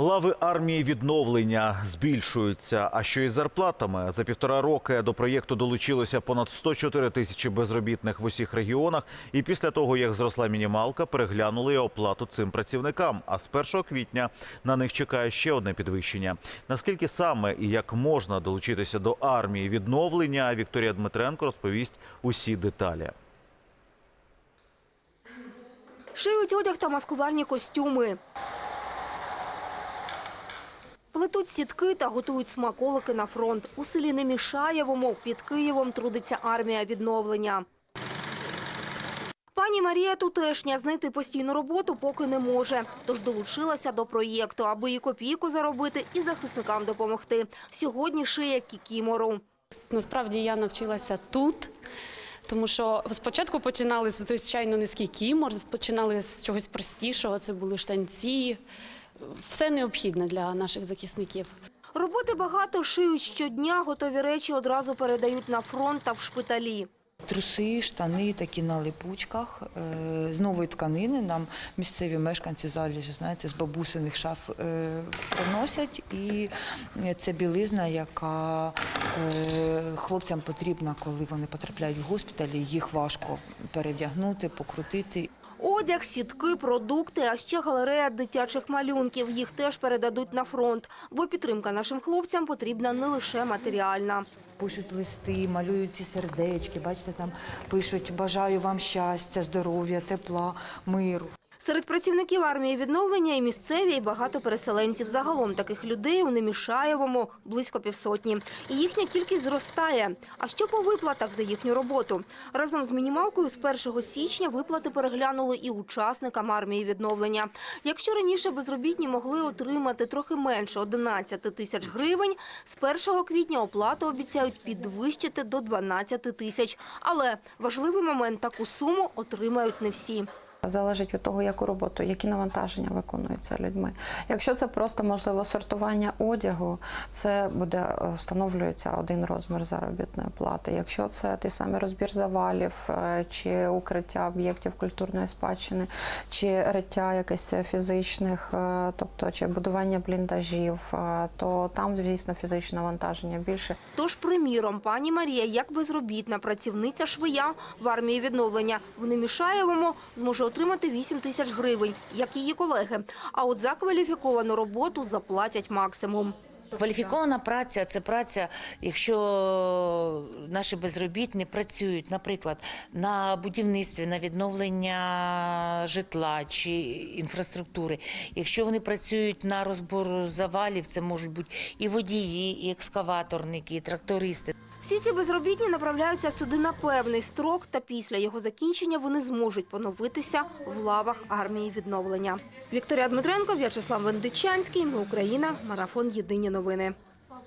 Лави армії відновлення збільшуються. А що із зарплатами за півтора роки до проєкту долучилося понад 104 тисячі безробітних в усіх регіонах. І після того, як зросла мінімалка, переглянули оплату цим працівникам. А з 1 квітня на них чекає ще одне підвищення. Наскільки саме і як можна долучитися до армії відновлення, Вікторія Дмитренко розповість усі деталі. Шиють одяг та маскувальні костюми. Плетуть сітки та готують смаколики на фронт. У селі Немішаєвому під Києвом трудиться армія відновлення. Пані Марія тутешня знайти постійну роботу поки не може. Тож долучилася до проєкту, аби і копійку заробити, і захисникам допомогти. Сьогодні шиє кікімору. Насправді я навчилася тут. Тому що спочатку починали звичайно низький кімор, починали з чогось простішого. Це були штанці, все необхідне для наших захисників. Роботи багато шиють щодня, готові речі одразу передають на фронт та в шпиталі. Труси, штани такі на липучках е, з нової тканини. Нам місцеві мешканці заліжі, знаєте, з бабусиних шаф е, приносять. І це білизна, яка е, хлопцям потрібна, коли вони потрапляють в госпіталі. Їх важко перевдягнути, покрутити. Одяг, сітки, продукти, а ще галерея дитячих малюнків. Їх теж передадуть на фронт, бо підтримка нашим хлопцям потрібна не лише матеріальна. Пишуть листи, малюють ці сердечки. Бачите, там пишуть бажаю вам щастя, здоров'я, тепла, миру. Серед працівників армії відновлення і місцеві, і багато переселенців. Загалом таких людей у Немішаєвому близько півсотні. І їхня кількість зростає. А що по виплатах за їхню роботу? Разом з мінімалкою з 1 січня виплати переглянули і учасникам армії відновлення. Якщо раніше безробітні могли отримати трохи менше 11 тисяч гривень, з 1 квітня оплату обіцяють підвищити до 12 тисяч. Але важливий момент – таку суму отримають не всі. Залежить від того, яку роботу, які навантаження виконуються людьми. Якщо це просто можливо сортування одягу, це буде е, встановлюється один розмір заробітної плати. Якщо це той самий розбір завалів, е, чи укриття об'єктів культурної спадщини, чи риття якесь фізичних, е, тобто чи будування бліндажів, то там звісно фізичне навантаження більше. Тож, приміром, пані Марія, як безробітна працівниця швия в армії відновлення в Немішаєвому зможе отримати 8 тисяч гривень, як її колеги. А от за кваліфіковану роботу заплатять максимум. Кваліфікована праця це праця, якщо наші безробітні працюють, наприклад, на будівництві, на відновлення житла чи інфраструктури. Якщо вони працюють на розбор завалів, це можуть бути і водії, і екскаваторники, і трактористи. Всі ці безробітні направляються сюди на певний строк, та після його закінчення вони зможуть поновитися в лавах армії відновлення. Вікторія Дмитренко, В'ячеслав Вендичанський. Ми Україна. Марафон. Єдині новини.